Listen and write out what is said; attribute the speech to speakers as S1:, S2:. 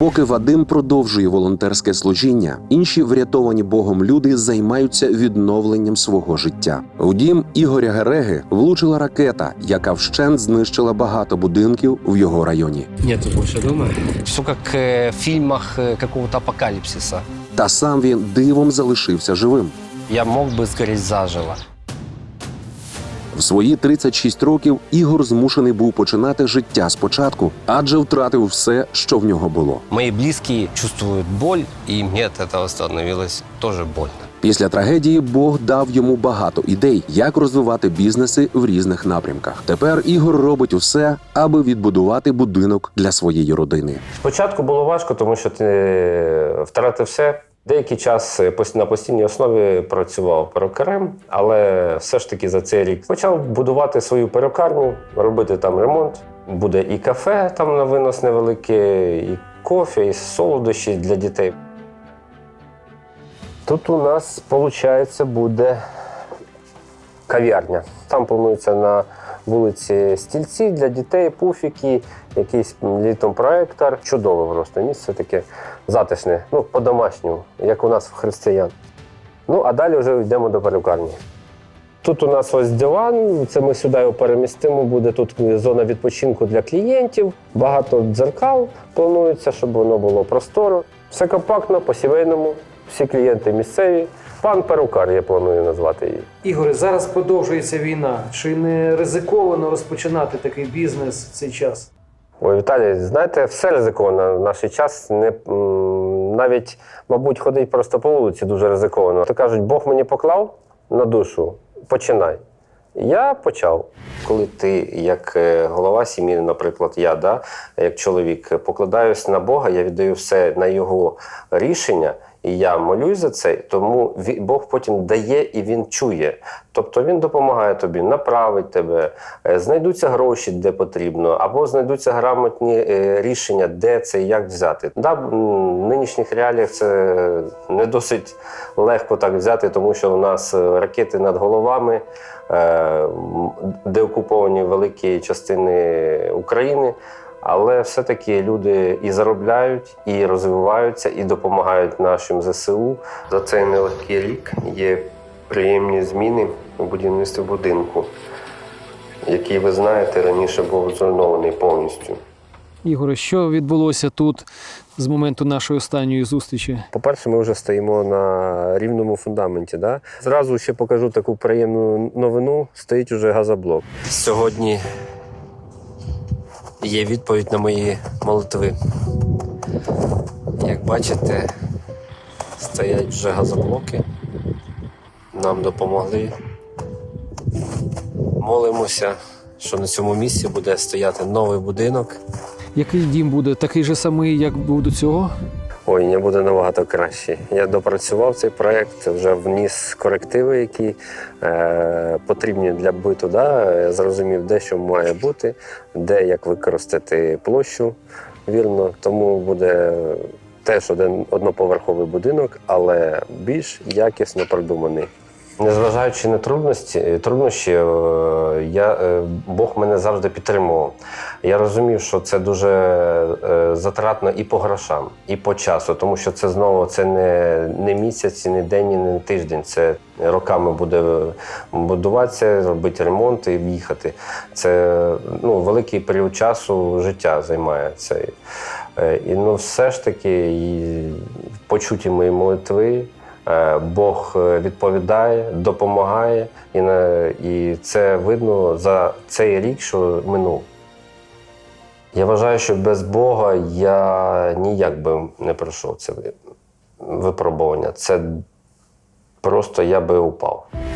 S1: Поки Вадим продовжує волонтерське служіння, інші врятовані Богом люди займаються відновленням свого життя. В дім Ігоря Гереги влучила ракета, яка вщент знищила багато будинків в його районі.
S2: Нету больше дома. Все как э, в фильмах э, какого-то апокалипсиса.
S1: Та сам він дивом залишився живим.
S2: Я мог бы сгореть заживо.
S1: В свої 36 років Ігор змушений був починати життя спочатку, адже втратив все, що в нього було.
S2: Мои близкие чувствуют боль, и мне от этого становилось тоже больно.
S1: Після трагедії Бог дав йому багато ідей, як розвивати бізнеси в різних напрямках. Тепер Ігор робить усе, аби відбудувати будинок для своєї родини.
S3: Спочатку було важко, тому що ти втратив все. Деякий час на постійній основі працював перукарем, але все ж таки за цей рік почав будувати свою перукарню, робити там ремонт. Буде і кафе там на винос невелике, і кофе, і солодощі для дітей. Тут у нас, виходить, буде кав'ярня. Там планується на вулиці стільці для дітей, пуфіки, якийсь літом проектор. Чудове просто місце таке затишне, ну, по-домашньому, як у нас в християн. Ну, а далі вже йдемо до перукарні. Тут у нас ось диван, це ми сюди його перемістимо. Буде тут зона відпочинку для клієнтів, багато дзеркал планується, щоб воно було просторо. Все компактно, по-сімейному, всі клієнти місцеві. Пан перукар, я планую назвати її.
S4: Ігоре, зараз продовжується війна. Чи не ризиковано розпочинати такий бізнес в цей час?
S3: Ой, Віталій, знаєте, все ризиковано в наш час. Не, навіть, мабуть, ходить просто по вулиці дуже ризиковано. То кажуть, Бог мені поклав на душу, починай. Я почав. Коли ти, як е, голова сім'ї, наприклад, я, да, як чоловік, покладаюсь на Бога, я віддаю все на його рішення, і я молюсь за це, тому Бог потім дає і він чує. Тобто він допомагає тобі, направить тебе, е, знайдуться гроші, де потрібно, або знайдуться грамотні е, рішення, де це і як взяти. Да, в нинішніх реаліях це не досить легко так взяти, тому що у нас е, ракети над головами, де окуповані великі частини України. Але все-таки люди і заробляють, і розвиваються, і допомагають нашим ЗСУ. За цей нелегкий рік є приємні зміни у будівництві будинку, який, ви знаєте, раніше був зруйнований повністю.
S5: Ігоре, що відбулося тут з моменту нашої останньої зустрічі?
S3: По-перше, ми вже стоїмо на рівному фундаменті. Да? Зразу ще покажу таку приємну новину: стоїть уже газоблок.
S2: Сьогодні є відповідь на мої молитви. Як бачите, стоять вже газоблоки. Нам допомогли. Молимося, що на цьому місці буде стояти новий будинок.
S5: Який дім буде такий же самий, як був до цього?
S3: Ой, не буде набагато краще. Я допрацював цей проект, вже вніс корективи, які е, потрібні для биту. Да? Я зрозумів, де що має бути, де як використати площу вірно. Тому буде теж один одноповерховий будинок, але більш якісно продуманий. Незважаючи на трудності, труднощі, е, я, е, Бог мене завжди підтримував. Я розумів, що це дуже е, затратно і по грошам, і по часу, тому що це знову це не, не місяць, не день, і не тиждень. Це роками буде будуватися, робити ремонт і їхати. Це ну, великий період часу життя займає це. Е, І ну, все ж таки, і почуті мої молитви. Е, Бог е, відповідає, допомагає, і, це видно за цей рік, що минув. Я вважаю, що без Бога я ніяк би не пройшов це випробування. Це просто я би упав.